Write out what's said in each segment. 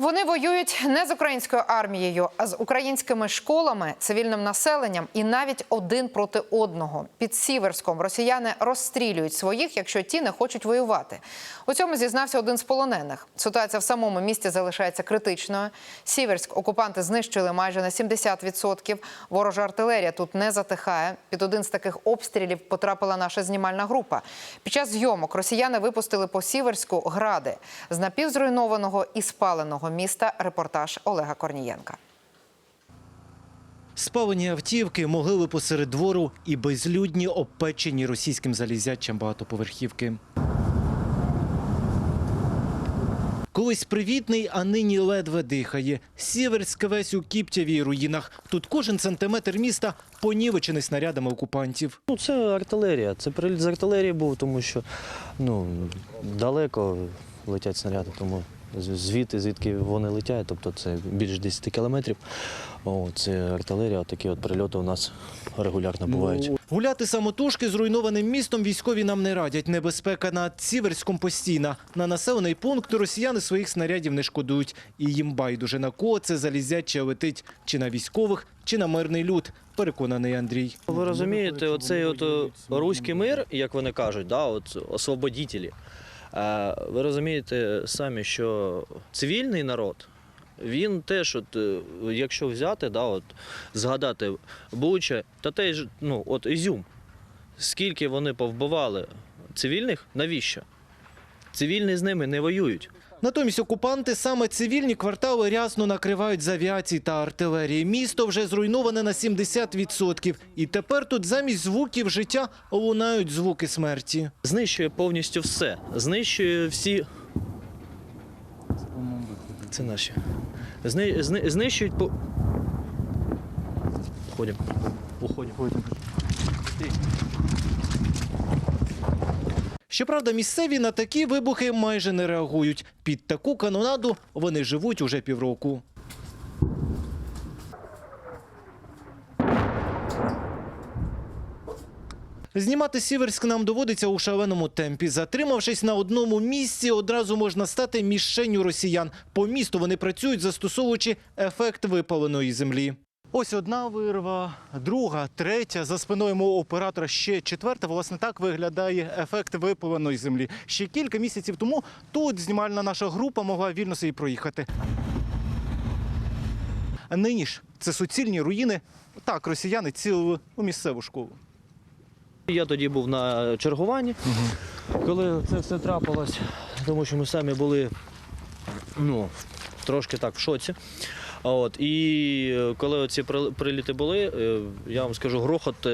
Вони воюють не з українською армією, а з українськими школами, цивільним населенням і навіть один проти одного. Під Сіверськом росіяни розстрілюють своїх, якщо ті не хочуть воювати. У цьому зізнався один з полонених. Ситуація в самому місті залишається критичною. Сіверськ окупанти знищили майже на 70%. Ворожа артилерія тут не затихає. Під один з таких обстрілів потрапила наша знімальна група. Під час зйомок росіяни випустили по Сіверську гради з напівзруйнованого і спаленого міста. Репортаж Олега Корнієнка. Спалені автівки, могили посеред двору і безлюдні обпечені російським залізячим багатоповерхівки. Колись привітний, а нині ледве дихає. Сіверськ весь у кіптяві руїнах. Тут кожен сантиметр міста понівечений снарядами окупантів. Ну, це артилерія. Це приліт з артилерії був, тому що ну, далеко летять снаряди, тому звідти, звідки вони летять, тобто це більше 10 кілометрів. О, це артилерія, такі от прильоти у нас регулярно бувають. Гуляти самотужки зруйнованим містом військові нам не радять. Небезпека над Сіверськом постійна. На населений пункт росіяни своїх снарядів не шкодують. І їм байдуже на кого це залізяче летить чи на військових, чи на мирний люд. Переконаний Андрій. Ви розумієте, оцей от е, руський мир, як вони кажуть, да, от освободітелі. Ви розумієте самі, що цивільний народ, він теж, от, е, якщо взяти, да, от, згадати Буча, та те ж, ну, от Ізюм, скільки вони повбивали цивільних, навіщо? Цивільні з ними не воюють. Натомість окупанти саме цивільні квартали рясно накривають з авіації та артилерії. Місто вже зруйноване на 70%. І тепер тут замість звуків життя лунають звуки смерті. Знищує повністю все. Знищує всі. Це наші. Зни... зни- Знищують по. Уходимо. Уходимо. Щоправда, місцеві на такі вибухи майже не реагують. Під таку канонаду вони живуть уже півроку. Знімати Сіверськ нам доводиться у шаленому темпі. Затримавшись на одному місці, одразу можна стати мішенню росіян. По місту вони працюють, застосовуючи ефект випаленої землі. Ось одна вирва, друга, третя. За спиною мого оператора ще четверта. Власне, так виглядає ефект випаленої землі. Ще кілька місяців тому тут знімальна наша група могла вільно собі проїхати. А нині ж це суцільні руїни. Так, росіяни цілили у місцеву школу. Я тоді був на чергуванні, коли це все трапилось, тому що ми самі були ну, трошки так в шоці. А От, і е, коли ці приліти були, е, я вам скажу, грохот е,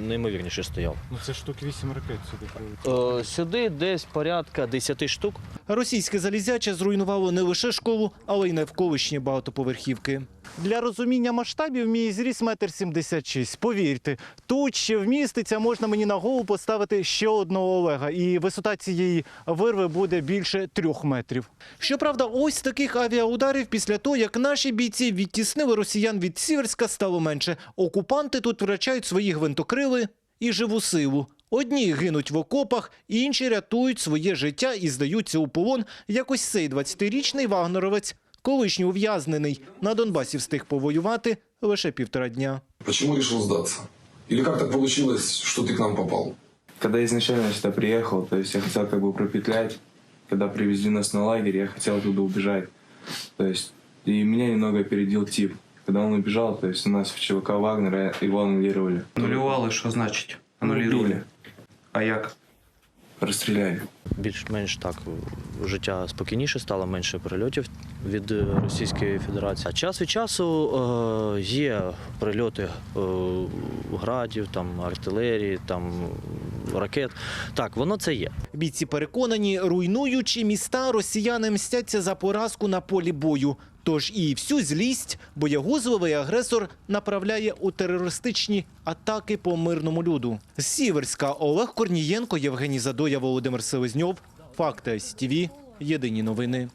неймовірніше стояв. Ну це штук вісім ракет сюди прилетіло. Сюди десь порядка 10 штук. Російське залізяче зруйнувало не лише школу, але й навколишні багатоповерхівки. Для розуміння масштабів мій зріс метр сімдесят шість. Повірте, тут ще вміститься, можна мені на голову поставити ще одного Олега, і висота цієї вирви буде більше трьох метрів. Щоправда, ось таких авіаударів після того, як наші бійці відтіснили росіян від Сіверська, стало менше. Окупанти тут втрачають свої гвинтокрили і живу силу. Одні гинуть в окопах, інші рятують своє життя і здаються у полон. Якось цей 20-річний вагнеровець, колишній ув'язнений, на Донбасі встиг повоювати лише півтора дня. Почему решил сдаться? Или как так получилось, что ты к нам попал? Когда изначально сюда приехал, то есть я хотел как бы пропетлять. Когда привезли нас на лагерь, я хотел оттуда убежать. То есть и меня немного опередил тип. Когда он убежал, то есть у нас в ЧВК Вагнера его аннулировали. Анулювали, що значить? Ну, Анулювали. Убили. А як? Расстреляли. Більш-менш так життя спокійніше стало, менше прильотів від е, Російської Федерації. А час від часу е, є прильоти е, градів, там артилерії, там ракет. Так, воно це є. Бійці переконані, руйнуючи міста, росіяни мстяться за поразку на полі бою. Тож і всю злість боягузливий агресор направляє у терористичні атаки по мирному люду. З Сіверська Олег Корнієнко, Євгеній Задоя, Володимир Селезньов. Факти СТВ. Єдині новини.